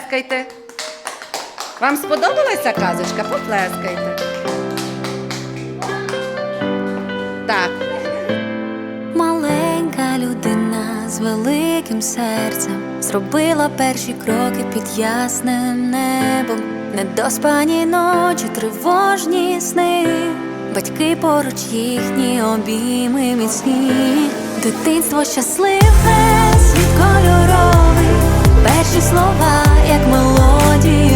поплескайте. Вам сподобалася казочка? Поплескайте. Так. Маленька людина з великим серцем зробила перші кроки під ясним небом. Недоспані ночі, тривожні сни. Батьки поруч їхні обійми міцні. Дитинство щасливе світ кольорів перші слова, як мелодії.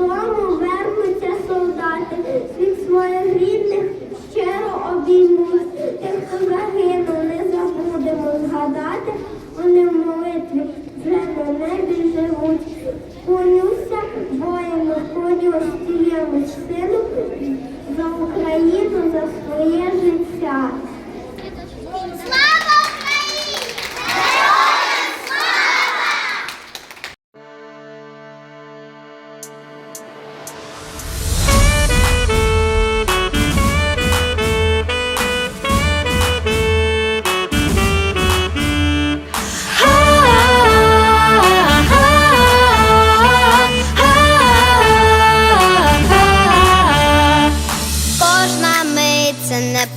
Додому вернуться солдати, всіх своїх рідних щиро обіймуть. Тих, хто загинув, не забудемо згадати,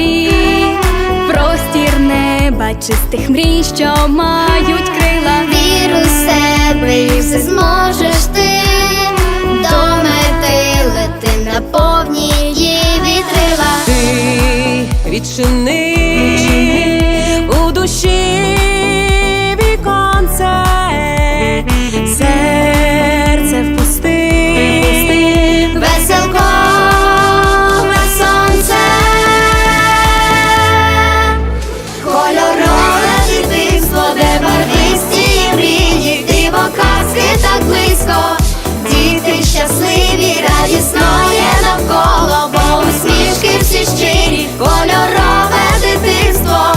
в простір неба, чистих мрій, що мають крила. Віру в себе і все зможеш ти існує навколо, бо усмішки всі щирі, кольорове дитинство,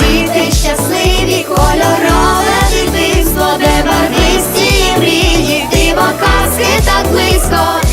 діти щасливі, кольорове дитинство, де барвисті мрії, диво казки так близько.